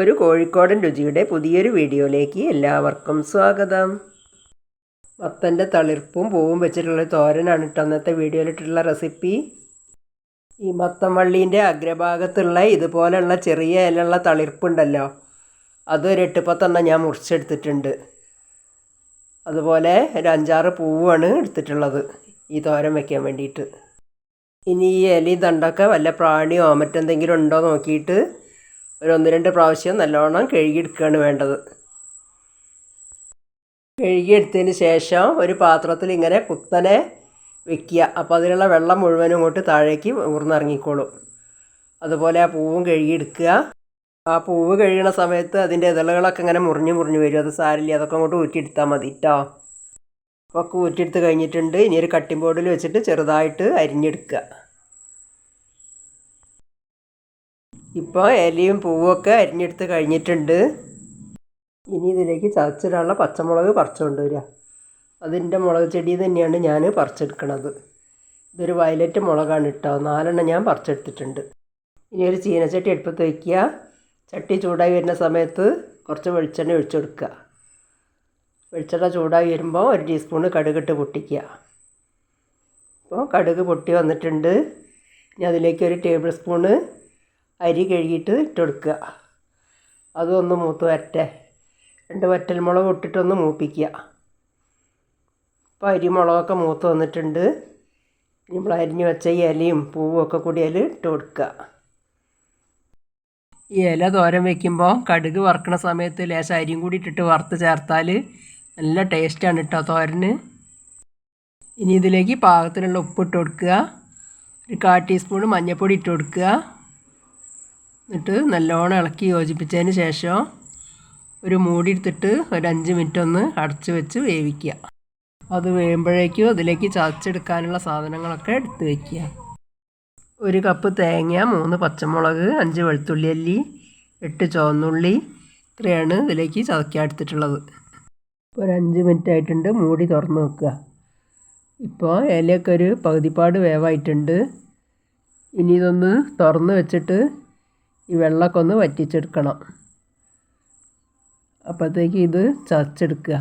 ഒരു കോഴിക്കോടൻ രുചിയുടെ പുതിയൊരു വീഡിയോയിലേക്ക് എല്ലാവർക്കും സ്വാഗതം. മത്തന്റെ തളിർപ്പും പൂവും വെച്ചിട്ടുള്ള തോരനാണ് കേട്ടോ അന്നത്തെ വീഡിയോയിലിട്ടുള്ള റെസിപ്പി. ഈ മത്തൻ വള്ളീന്റെ അഗ്രഭാഗത്തുള്ള ഇതുപോലെയുള്ള ചെറിയ ഇലയുള്ള തളിർപ്പുണ്ടല്ലോ അതൊരു എട്ടുപത്തെണ്ണം ഞാൻ മുറിച്ചെടുത്തിട്ടുണ്ട്. അതുപോലെ ഒരു അഞ്ചാറ് പൂവാണ് എടുത്തിട്ടുള്ളത് ഈ തോരൻ വയ്ക്കാൻ വേണ്ടിയിട്ട്. ഇനി ഈ ഇലയും തണ്ടൊക്കെ വല്ല പ്രാണിയോ മറ്റെന്തെങ്കിലും ഉണ്ടോ നോക്കിയിട്ട് ഒരു ഒന്ന് രണ്ട് പ്രാവശ്യം നല്ലോണം കഴുകിയെടുക്കുകയാണ് വേണ്ടത്. കഴുകിയെടുത്തതിന് ശേഷം ഒരു പാത്രത്തിൽ ഇങ്ങനെ കുത്തനെ വെക്കുക. അപ്പോൾ അതിലുള്ള വെള്ളം മുഴുവനും ഇങ്ങോട്ട് താഴേക്ക് ഊർന്നിറങ്ങിക്കോളും. അതുപോലെ ആ പൂവും കഴുകിയെടുക്കുക. ആ പൂവ് കഴുകണ സമയത്ത് അതിന്റെ ഇതളുകളൊക്കെ ഇങ്ങനെ മുറിഞ്ഞു മുറിഞ്ഞ് വരും. അത് സാരില്ല അതൊക്കെ അങ്ങോട്ട് ഊറ്റിയെടുത്താൽ മതി കേട്ടോ ഒക്കെ ഊറ്റിയെടുത്ത് കഴിഞ്ഞിട്ടുണ്ട്. ഇനി ഒരു കട്ടിംഗ് ബോർഡിൽ വെച്ചിട്ട് ചെറുതായിട്ട് അരിഞ്ഞെടുക്കുക. ഇപ്പോൾ ഇലയും പൂവൊക്കെ അരിഞ്ഞെടുത്ത് കഴിഞ്ഞിട്ടുണ്ട്. ഇനി ഇതിലേക്ക് ചതച്ചിടാനുള്ള പച്ചമുളക് പറിച്ചുകൊണ്ടുവരിക അതിന്റെ മുളക് ചെടി തന്നെയാണ് ഞാൻ പറിച്ചെടുക്കണത്. ഇതൊരു വയലറ്റ് മുളകാണ് കേട്ടോ. നാലെണ്ണം ഞാൻ പറിച്ചെടുത്തിട്ടുണ്ട്. ഇനി ഒരു ചീനച്ചട്ടി എടുപ്പത്ത് വയ്ക്കുക. ചട്ടി ചൂടായി വരുന്ന സമയത്ത് കുറച്ച് വെളിച്ചെണ്ണ ഒഴിച്ചു കൊടുക്കുക. വെളിച്ചെണ്ണ ചൂടായി വരുമ്പോൾ ഒരു ടീസ്പൂണ് കടുകിട്ട് പൊട്ടിക്കുക. അപ്പോൾ കടുക് പൊട്ടി വന്നിട്ടുണ്ട്. ഇനി അതിലേക്ക് ഒരു ടേബിൾ സ്പൂണ് അരി കഴുകിയിട്ട് ഇട്ട് അതൊന്ന് മൂത്ത് വരട്ടെ. രണ്ട് വറ്റൽമുളക് ഇട്ടിട്ടൊന്ന് മൂപ്പിക്കുക. അപ്പോൾ അരി മുളകൊക്കെ മൂത്ത് വന്നിട്ടുണ്ട്. നമ്മൾ അരിഞ്ഞ് വെച്ച ഇലയും പൂവും ഒക്കെ കൂടി അതിൽ ഇട്ട് കൊടുക്കുക ഈ ഇല തോരൻ വെക്കുമ്പോൾ കടുക് വറുക്കണ സമയത്ത് ലേശം അരിയും കൂടി ഇട്ടിട്ട് വറുത്ത് ചേർത്താൽ നല്ല ടേസ്റ്റാണ് കേട്ടോ തോരന്. ഇനി ഇതിലേക്ക് പാകത്തിനുള്ള ഉപ്പ് ഇട്ട് കൊടുക്കുക ഒരു കാ ടീസ്പൂൺ മഞ്ഞൾപ്പൊടി ഇട്ട് കൊടുക്കുക എന്നിട്ട് നല്ലോണം ഇളക്കി യോജിപ്പിച്ചതിന് ശേഷം ഒരു മൂടി എടുത്തിട്ട് ഒരു അഞ്ച് മിനിറ്റ് ഒന്ന് അടച്ച് വെച്ച് വേവിക്കുക. അത് വേകുമ്പോഴേക്കും അതിലേക്ക് ചതച്ചെടുക്കാനുള്ള സാധനങ്ങളൊക്കെ എടുത്ത് വയ്ക്കുക ഒരു കപ്പ് തേങ്ങ മൂന്ന് പച്ചമുളക് അഞ്ച് വെളുത്തുള്ളി അല്ലി എട്ട് ചുവന്നുള്ളി ഇത്രയാണ് ഇതിലേക്ക് ചതക്കാൻ എടുത്തിട്ടുള്ളത്. ഇപ്പോൾ ഒരു അഞ്ച് മിനിറ്റ് ആയിട്ടുണ്ട് മൂടി തുറന്ന് വെക്കുക. ഇപ്പോൾ ഇലയൊക്കെ ഒരു പകുതിപ്പാട് വേവായിട്ടുണ്ട്. ഇനി ഇതൊന്ന് തുറന്ന് വെച്ചിട്ട് ഈ വെള്ളമൊക്കെ ഒന്ന് വറ്റിച്ചെടുക്കണം. അപ്പോഴത്തേക്ക് ഇത് ചതച്ചെടുക്കുക.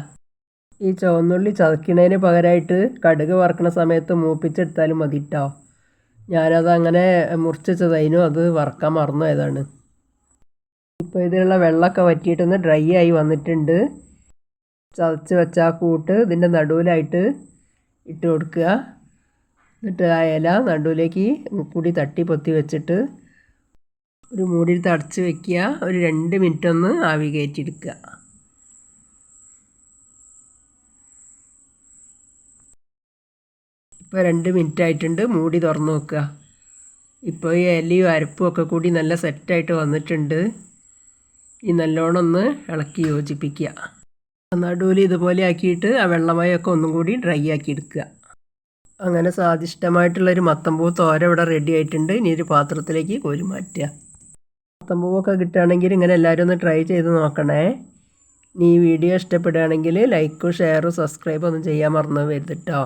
ഈ ചുവന്നുള്ളി ചതക്കണതിന് പകരമായിട്ട് കടുക് വറക്കണ സമയത്ത് മൂപ്പിച്ചെടുത്താലും മതി കേട്ടോ ഞാനത് അങ്ങനെ മുറിച്ചതായിരുന്നു അത് വറക്കാൻ മറന്നു ഏതാണ് ഇപ്പോൾ ഇതിലുള്ള വെള്ളമൊക്കെ വറ്റിയിട്ടൊന്ന് ഡ്രൈ ആയി വന്നിട്ടുണ്ട്. ചതച്ച് വെച്ച കൂട്ട് ഇതിന്റെ നടുവിലായിട്ട് ഇട്ട് കൊടുക്കുക. എന്നിട്ട് ആ ഇല നടുവിലേക്ക് കൂടി തട്ടി പൊത്തി വെച്ചിട്ട് ഒരു മൂടിയെടുത്ത് അടച്ച് വെക്കുക. ഒരു രണ്ട് മിനിറ്റ് ഒന്ന് ആവി കയറ്റിയെടുക്കുക. ഇപ്പോൾ രണ്ട് മിനിറ്റ് ആയിട്ടുണ്ട്. മൂടി തുറന്ന് നോക്കുക. ഇപ്പോൾ ഈ ഇലയും അരപ്പും ഒക്കെ കൂടി നല്ല സെറ്റായിട്ട് വന്നിട്ടുണ്ട്. ഈ നല്ലോണം ഒന്ന് ഇളക്കി യോജിപ്പിക്കുക. നടുവിൽ ഇതുപോലെ ആക്കിയിട്ട് ആ വെള്ളമയൊക്കെ ഒന്നും കൂടി ഡ്രൈ ആക്കി എടുക്കുക. അങ്ങനെ സ്വാദിഷ്ടമായിട്ടുള്ളൊരു മത്തമ്പൂ തോര ഇവിടെ റെഡി ആയിട്ടുണ്ട്. ഇനി ഒരു പാത്രത്തിലേക്ക് കോരി മാറ്റുക. മത്തമ്പൂവൊക്കെ കിട്ടുകയാണെങ്കിൽ ഇങ്ങനെ എല്ലാവരും ഒന്ന് ട്രൈ ചെയ്ത് നോക്കണേ. ഈ വീഡിയോ ഇഷ്ടപ്പെടുകയാണെങ്കിൽ ലൈക്കും ഷെയറും സബ്സ്ക്രൈബും ഒന്നും ചെയ്യാൻ മറന്നു വരുത്തിട്ടോ